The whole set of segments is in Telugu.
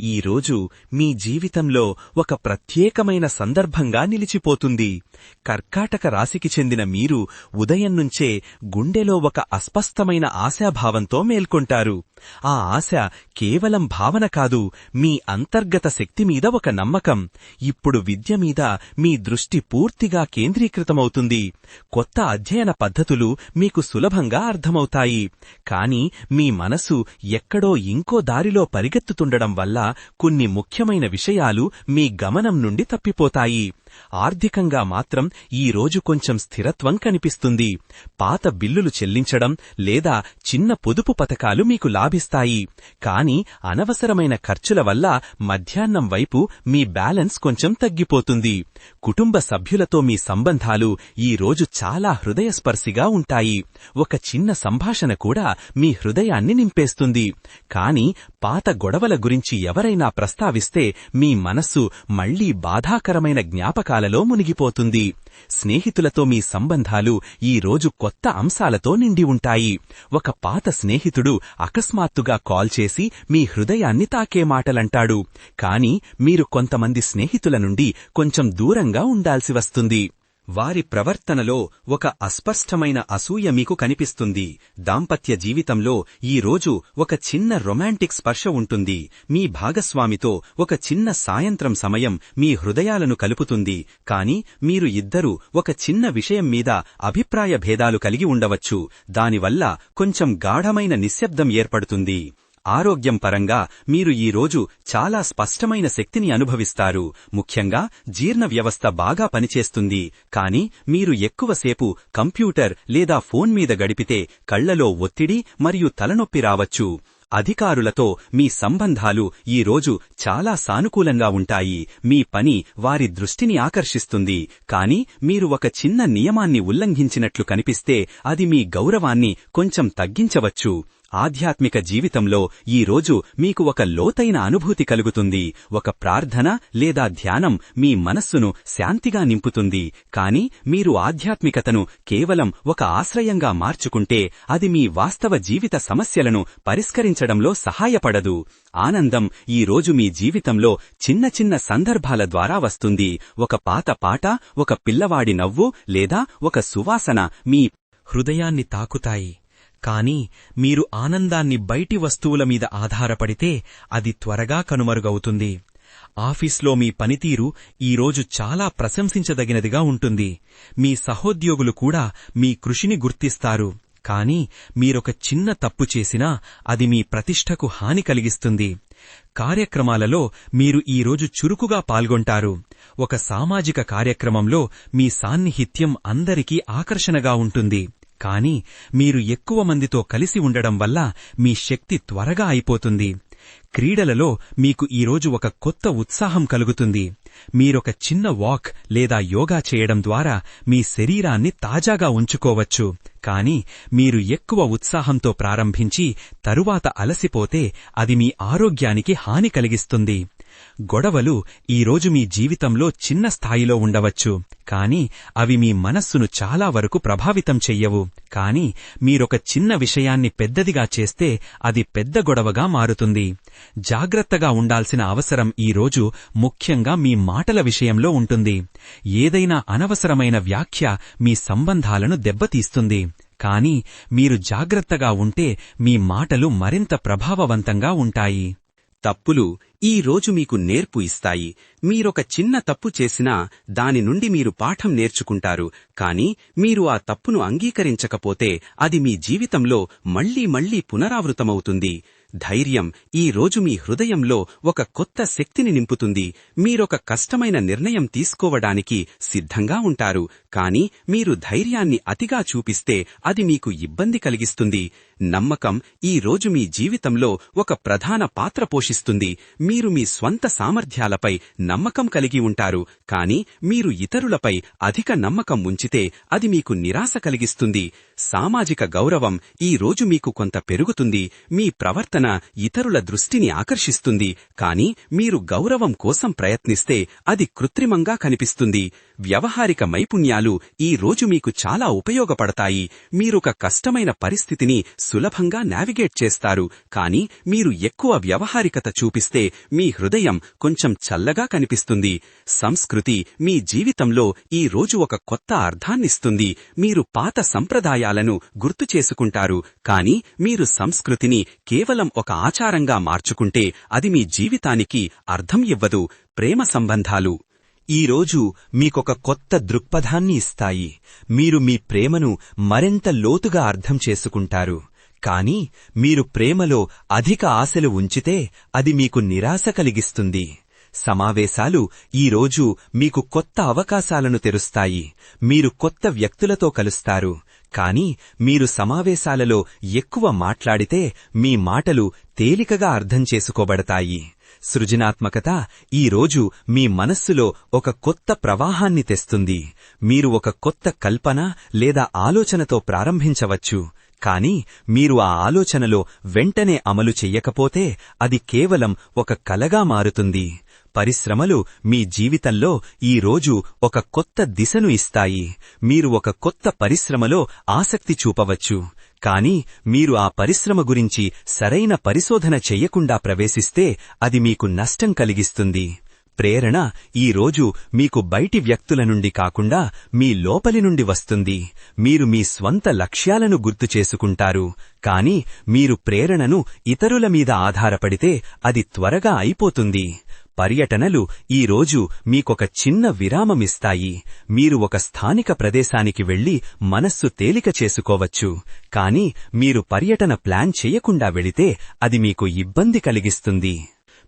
ఈ రోజు మీ జీవితంలో ఒక ప్రత్యేకమైన సందర్భంగా నిలిచిపోతుంది. కర్కాటక రాశికి చెందిన మీరు ఉదయం నుంచే గుండెలో ఒక అస్పష్టమైన ఆశాభావంతో మేల్కొంటారు. ఆ ఆశ కేవలం భావన కాదు మీ అంతర్గత శక్తి మీద ఒక నమ్మకం. ఇప్పుడు విద్య మీద మీ దృష్టి పూర్తిగా కేంద్రీకృతమవుతుంది. కొత్త అధ్యయన పద్ధతులు మీకు సులభంగా అర్థమవుతాయి. కాని మీ మనసు ఎక్కడో ఇంకో దారిలో పరిగెత్తుతుండడం వల్ల కొన్ని ముఖ్యమైన విషయాలు మీ గమనం నుండి తప్పిపోతాయి. ఆర్థికంగా మాత్రం ఈ రోజు కొంచెం స్థిరత్వం కనిపిస్తుంది. పాత బిల్లులు చెల్లించడం లేదా చిన్న పొదుపు పథకాలు మీకు లాభిస్తాయి. కాని అనవసరమైన ఖర్చుల వల్ల మధ్యాహ్నం వైపు మీ బ్యాలెన్స్ కొంచెం తగ్గిపోతుంది. కుటుంబ సభ్యులతో మీ సంబంధాలు ఈ రోజు చాలా హృదయస్పర్శిగా ఉంటాయి. ఒక చిన్న సంభాషణ కూడా మీ హృదయాన్ని నింపేస్తుంది. కాని పాత గొడవల గురించి ఎవరైనా ప్రస్తావిస్తే మీ మనస్సు మళ్ళీ బాధాకరమైన జ్ఞాపకం జ్ఞాపకాలలో మునిగిపోతుంది. స్నేహితులతో మీ సంబంధాలు ఈ రోజు కొత్త అంశాలతో నిండి ఉంటాయి. ఒక పాత స్నేహితుడు అకస్మాత్తుగా కాల్ చేసి మీ హృదయాన్ని తాకే మాటలంటాడు. కాని మీరు కొంతమంది స్నేహితుల నుండి కొంచెం దూరంగా ఉండాల్సి వస్తుంది. వారి ప్రవర్తనలో ఒక అస్పష్టమైన అసూయ మీకు కనిపిస్తుంది. దాంపత్య జీవితంలో ఈ రోజు ఒక చిన్న రొమాంటిక్ స్పర్శ ఉంటుంది. మీ భాగస్వామితో ఒక చిన్న సాయంత్రం సమయం మీ హృదయాలను కలుపుతుంది. కాని మీరు ఇద్దరూ ఒక చిన్న విషయం మీద అభిప్రాయ భేదాలు కలిగి ఉండవచ్చు. దానివల్ల కొంచెం గాఢమైన నిశ్శబ్దం ఏర్పడుతుంది. ఆరోగ్యం పరంగా మీరు ఈ రోజు చాలా స్పష్టమైన శక్తిని అనుభవిస్తారు. ముఖ్యంగా జీర్ణ వ్యవస్థ బాగా పనిచేస్తుంది. కాని మీరు ఎక్కువసేపు కంప్యూటర్ లేదా ఫోన్ మీద గడిపితే కళ్ళలో ఒత్తిడి మరియు తలనొప్పి రావచ్చు. అధికారులతో మీ సంబంధాలు ఈ రోజు చాలా సానుకూలంగా ఉంటాయి. మీ పని వారి దృష్టిని ఆకర్షిస్తుంది. కాని మీరు ఒక చిన్న నియమాన్ని ఉల్లంఘించినట్లు కనిపిస్తే అది మీ గౌరవాన్ని కొంచెం తగ్గించవచ్చు. ఆధ్యాత్మిక జీవితంలో ఈ రోజు మీకు ఒక లోతైన అనుభూతి కలుగుతుంది. ఒక ప్రార్థన లేదా ధ్యానం మీ మనస్సును శాంతిగా నింపుతుంది. కాని మీరు ఆధ్యాత్మికతను కేవలం ఒక ఆశ్రయంగా మార్చుకుంటే అది మీ వాస్తవ జీవిత సమస్యలను పరిష్కరించడంలో సహాయపడదు. ఆనందం ఈ రోజు మీ జీవితంలో చిన్న చిన్న సందర్భాల ద్వారా వస్తుంది. ఒక పాత పాట ఒక పిల్లవాడి నవ్వు లేదా ఒక సువాసన మీ హృదయాన్ని తాకుతాయి. కాని మీరు ఆనందాన్ని బయటి వస్తువుల మీద ఆధారపడితే అది త్వరగా కనుమరుగవుతుంది. ఆఫీస్లో మీ పనితీరు ఈరోజు చాలా ప్రశంసించదగినదిగా ఉంటుంది. మీ సహోద్యోగులు కూడా మీ కృషిని గుర్తిస్తారు. కాని మీరొక చిన్న తప్పు చేసినా అది మీ ప్రతిష్టకు హాని కలిగిస్తుంది. కార్యక్రమాలలో మీరు ఈరోజు చురుకుగా పాల్గొంటారు. ఒక సామాజిక కార్యక్రమంలో మీ సాన్నిహిత్యం అందరికీ ఆకర్షణగా ఉంటుంది. కాని మీరు ఎక్కువ మందితో కలిసి ఉండడం వల్ల మీ శక్తి త్వరగా అయిపోతుంది. క్రీడలలో మీకు ఈరోజు ఒక కొత్త ఉత్సాహం కలుగుతుంది. మీరొక చిన్న వాక్ లేదా యోగా చేయడం ద్వారా మీ శరీరాన్ని తాజాగా ఉంచుకోవచ్చు. కాని మీరు ఎక్కువ ఉత్సాహంతో ప్రారంభించి తరువాత అలసిపోతే అది మీ ఆరోగ్యానికి హాని కలిగిస్తుంది. గొడవలు ఈరోజు మీ జీవితంలో చిన్న స్థాయిలో ఉండవచ్చు. కాని అవి మీ మనస్సును చాలా వరకు ప్రభావితం చెయ్యవు. కాని మీరొక చిన్న విషయాన్ని పెద్దదిగా చేస్తే అది పెద్ద గొడవగా మారుతుంది. జాగ్రత్తగా ఉండాల్సిన అవసరం ఈరోజు ముఖ్యంగా మీ మాటల విషయంలో ఉంటుంది. ఏదైనా అనవసరమైన వ్యాఖ్య మీ సంబంధాలను దెబ్బతీస్తుంది. కాని మీరు జాగ్రత్తగా ఉంటే మీ మాటలు మరింత ప్రభావవంతంగా ఉంటాయి. తప్పులు ఈ రోజు మీకు నేర్పు ఇస్తాయి. మీరొక చిన్న తప్పు చేసినా దాని నుండి మీరు పాఠం నేర్చుకుంటారు. కాని మీరు ఆ తప్పును అంగీకరించకపోతే అది మీ జీవితంలో మళ్ళీ మళ్ళీ పునరావృతమవుతుంది. ధైర్యం ఈ రోజు మీ హృదయంలో ఒక కొత్త శక్తిని నింపుతుంది. మీరొక కష్టమైన నిర్ణయం తీసుకోవడానికి సిద్ధంగా ఉంటారు. కాని మీరు ధైర్యాన్ని అతిగా చూపిస్తే అది మీకు ఇబ్బంది కలిగిస్తుంది. నమ్మకం ఈ రోజు మీ జీవితంలో ఒక ప్రధాన పాత్ర పోషిస్తుంది. మీరు మీ స్వంత సామర్థ్యాలపై నమ్మకం కలిగి ఉంటారు. కాని మీరు ఇతరులపై అధిక నమ్మకం ఉంచితే అది మీకు నిరాశ కలిగిస్తుంది. సామాజిక గౌరవం ఈ రోజు మీకు కొంత పెరుగుతుంది. మీ ప్రవర్తన ఇతరుల దృష్టిని ఆకర్షిస్తుంది. కాని మీరు గౌరవం కోసం ప్రయత్నిస్తే అది కృత్రిమంగా కనిపిస్తుంది. వ్యవహారిక నైపుణ్యాలు ఈ రోజు మీకు చాలా ఉపయోగపడతాయి. మీరొక కష్టమైన పరిస్థితిని సులభంగా నావిగేట్ చేస్తారు. కాని మీరు ఎక్కువ వ్యవహారికత చూపిస్తే మీ హృదయం కొంచెం చల్లగా కనిపిస్తుంది. సంస్కృతి మీ జీవితంలో ఈ రోజు ఒక కొత్త అర్థాన్నిస్తుంది. మీరు పాత సంప్రదాయాలను గుర్తు చేసుకుంటారు. కాని మీరు సంస్కృతిని కేవలం ఒక ఆచారంగా మార్చుకుంటే అది మీ జీవితానికి అర్థం ఇవ్వదు. ప్రేమ సంబంధాలు. ఈ రోజు మీకొక కొత్త దృక్పథాన్ని ఇస్తాయి. మీరు మీ ప్రేమను మరింత లోతుగా అర్థం చేసుకుంటారు. కాని మీరు ప్రేమలో అధిక ఆశలు ఉంచితే అది మీకు నిరాశ కలిగిస్తుంది. సమావేశాలు ఈ రోజు మీకు కొత్త అవకాశాలను తెరుస్తాయి. మీరు కొత్త వ్యక్తులతో కలుస్తారు. కాని మీరు సమావేశాలలో ఎక్కువ మాట్లాడితే మీ మాటలు తేలికగా అర్థం చేసుకోబడతాయి. సృజనాత్మకత ఈ రోజు మీ మనస్సులో ఒక కొత్త ప్రవాహాన్ని తెస్తుంది. మీరు ఒక కొత్త కల్పన లేదా ఆలోచనతో ప్రారంభించవచ్చు. కాని మీరు ఆ ఆలోచనలో వెంటనే అమలు చెయ్యకపోతే అది కేవలం ఒక కలగా మారుతుంది. పరిశ్రమలు మీ జీవితంలో ఈ రోజు ఒక కొత్త దిశను ఇస్తాయి. మీరు ఒక కొత్త పరిశ్రమలో ఆసక్తి చూపవచ్చు. కాని మీరు ఆ పరిశ్రమ గురించి సరైన పరిశోధన చెయ్యకుండా ప్రవేశిస్తే అది మీకు నష్టం కలిగిస్తుంది. ప్రేరణ ఈ రోజు మీకు బయటి వ్యక్తుల నుండి కాకుండా మీ లోపలి నుండి వస్తుంది. మీరు మీ స్వంత లక్ష్యాలను గుర్తు చేసుకుంటారు. కాని మీరు ప్రేరణను ఇతరుల మీద ఆధారపడితే అది త్వరగా అయిపోతుంది. పర్యటనలు ఈ రోజు మీకొక చిన్న విరామమిస్తాయి. మీరు ఒక స్థానిక ప్రదేశానికి వెళ్ళి మనస్సు తేలిక చేసుకోవచ్చు. కాని మీరు పర్యటన ప్లాన్ చేయకుండా వెళితే అది మీకు ఇబ్బంది కలిగిస్తుంది.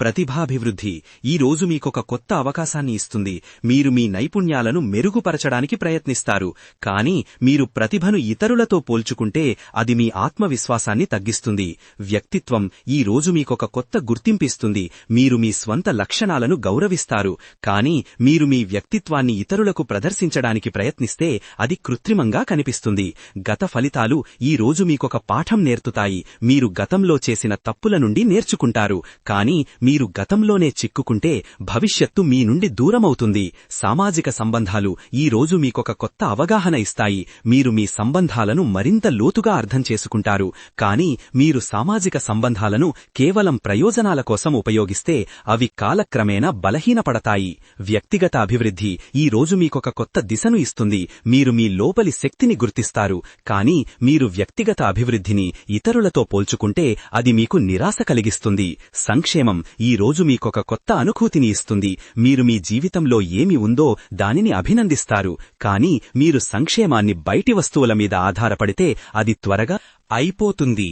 ప్రతిభాభివృద్ధి. ఈ రోజు మీకొక కొత్త అవకాశాన్ని ఇస్తుంది. మీరు మీ నైపుణ్యాలను మెరుగుపరచడానికి ప్రయత్నిస్తారు. కానీ మీరు ప్రతిభను ఇతరులతో పోల్చుకుంటే అది మీ ఆత్మవిశ్వాసాన్ని తగ్గిస్తుంది. వ్యక్తిత్వం ఈ రోజు మీకొక కొత్త గుర్తింపిస్తుంది. మీరు మీ స్వంత లక్షణాలను గౌరవిస్తారు. కానీ మీరు మీ వ్యక్తిత్వాన్ని ఇతరులకు ప్రదర్శించడానికి ప్రయత్నిస్తే అది కృత్రిమంగా కనిపిస్తుంది. గత ఫలితాలు ఈ రోజు మీకొక పాఠం నేర్తుతాయి మీరు గతంలో చేసిన తప్పుల నుండి నేర్చుకుంటారు. కానీ మీరు గతంలోనే చిక్కుకుంటే భవిష్యత్తు మీ నుండి దూరమవుతుంది. సామాజిక సంబంధాలు ఈ రోజు మీకొక కొత్త అవగాహన ఇస్తాయి. మీరు మీ సంబంధాలను మరింత లోతుగా అర్థం చేసుకుంటారు. కాని మీరు సామాజిక సంబంధాలను కేవలం ప్రయోజనాల కోసం ఉపయోగిస్తే అవి కాలక్రమేణా బలహీనపడతాయి. వ్యక్తిగత అభివృద్ధి ఈ రోజు మీకొక కొత్త దిశను ఇస్తుంది. మీరు మీ లోపలి శక్తిని గుర్తిస్తారు. కాని మీరు వ్యక్తిగత అభివృద్ధిని ఇతరులతో పోల్చుకుంటే అది మీకు నిరాశ కలిగిస్తుంది. సంక్షేమం ఈ రోజు మీకొక కొత్త అనుభూతిని ఇస్తుంది. మీరు మీ జీవితంలో ఏమి ఉందో దానిని అభినందిస్తారు. కానీ మీరు సంక్షేమాన్ని బయటి వస్తువుల మీద ఆధారపడితే అది త్వరగా అయిపోతుంది.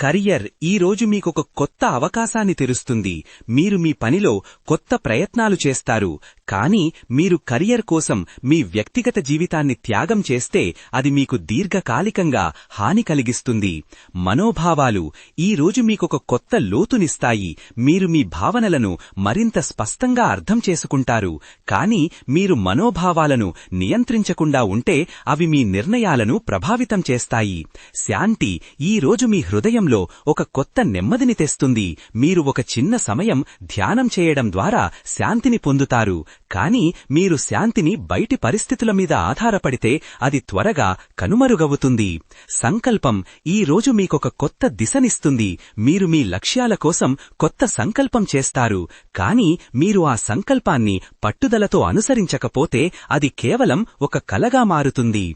కరియర్ ఈ రోజు మీకొక కొత్త అవకాశాన్ని తెరుస్తుంది. మీరు మీ పనిలో కొత్త ప్రయత్నాలు చేస్తారు. కానీ మీరు కరియర్ కోసం మీ వ్యక్తిగత జీవితాన్ని త్యాగం చేస్తే అది మీకు దీర్ఘకాలికంగా హాని కలిగిస్తుంది. మనోభావాలు ఈ రోజు మీకొక కొత్త లోతునిస్తాయి. మీరు మీ భావనలను మరింత స్పష్టంగా అర్థం చేసుకుంటారు. కానీ మీరు మనోభావాలను నియంత్రించకుండా ఉంటే అవి మీ నిర్ణయాలను ప్రభావితం చేస్తాయి. శాంతి ఈ రోజు మీ హృదయంలో ఒక కొత్త నెమ్మదిని తెస్తుంది. మీరు ఒక చిన్న సమయం ధ్యానం చేయడం ద్వారా శాంతిని పొందుతారు. కాని మీరు శాంతిని బయటి పరిస్థితుల మీద ఆధారపడితే అది త్వరగా కనుమరుగవుతుంది. సంకల్పం ఈ రోజు మీకొక కొత్త దిశనిస్తుంది. మీరు మీ లక్ష్యాల కోసం కొత్త సంకల్పం చేస్తారు. కాని మీరు ఆ సంకల్పాన్ని పట్టుదలతో అనుసరించకపోతే అది కేవలం ఒక కలగా మారుతుంది.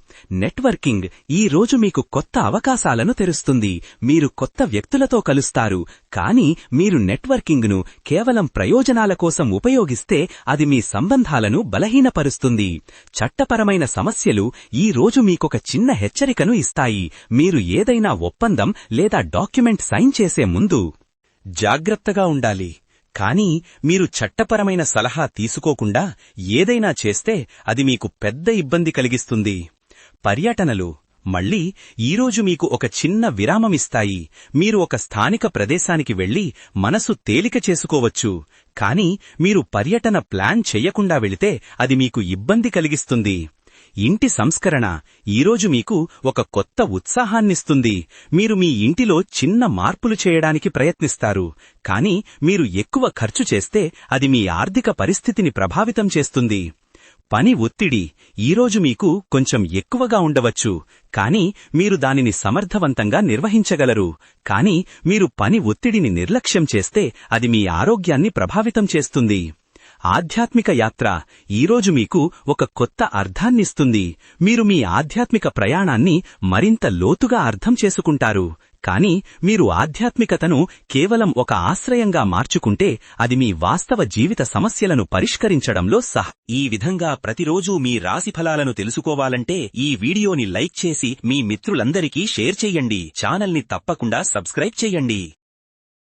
నెట్వర్కింగ్ ఈ రోజు మీకు కొత్త అవకాశాలను తెరుస్తుంది. మీరు కొత్త వ్యక్తులతో కలుస్తారు. కానీ మీరు నెట్వర్కింగ్ను కేవలం ప్రయోజనాల కోసం ఉపయోగిస్తే అది మీ సంబంధాలను బలహీనపరుస్తుంది. చట్టపరమైన సమస్యలు ఈ రోజు మీకొక చిన్న హెచ్చరికను ఇస్తాయి. మీరు ఏదైనా ఒప్పందం లేదా డాక్యుమెంట్ సైన్ చేసే ముందు జాగ్రత్తగా ఉండాలి. కానీ మీరు చట్టపరమైన సలహా తీసుకోకుండా ఏదైనా చేస్తే అది మీకు పెద్ద ఇబ్బంది కలిగిస్తుంది. పర్యటనలు మళ్ళీ ఈరోజు మీకు ఒక చిన్న విరామమిస్తాయి. మీరు ఒక స్థానిక ప్రదేశానికి వెళ్ళి మనసు తేలిక చేసుకోవచ్చు. కాని మీరు పర్యటన ప్లాన్ చెయ్యకుండా వెళితే అది మీకు ఇబ్బంది కలిగిస్తుంది. ఇంటి సంస్కరణ ఈరోజు మీకు ఒక కొత్త ఉత్సాహాన్నిస్తుంది. మీరు మీ ఇంటిలో చిన్న మార్పులు చేయడానికి ప్రయత్నిస్తారు. కానీ మీరు ఎక్కువ ఖర్చు చేస్తే అది మీ ఆర్థిక పరిస్థితిని ప్రభావితం చేస్తుంది. పని ఒత్తిడి ఈరోజు మీకు కొంచెం ఎక్కువగా ఉండవచ్చు కానీ మీరు దానిని సమర్థవంతంగా నిర్వహించగలరు. కానీ మీరు పని ఒత్తిడిని నిర్లక్ష్యం చేస్తే అది మీ ఆరోగ్యాన్ని ప్రభావితం చేస్తుంది. ఆధ్యాత్మిక యాత్ర ఈరోజు మీకు ఒక కొత్త అర్థాన్నిస్తుంది. మీరు మీ ఆధ్యాత్మిక ప్రయాణాన్ని మరింత లోతుగా అర్థం చేసుకుంటారు. కాని మీరు ఆధ్యాత్మికతను కేవలం ఒక ఆశ్రయంగా మార్చుకుంటే అది మీ వాస్తవ జీవిత సమస్యలను పరిష్కరించడంలో సహ. ఈ విధంగా ప్రతిరోజూ మీ రాశి ఫలాలను తెలుసుకోవాలంటే ఈ వీడియోని లైక్ చేసి మీ మిత్రులందరికీ షేర్ చేయండి. ఛానల్ని తప్పకుండా సబ్స్క్రైబ్ చేయండి.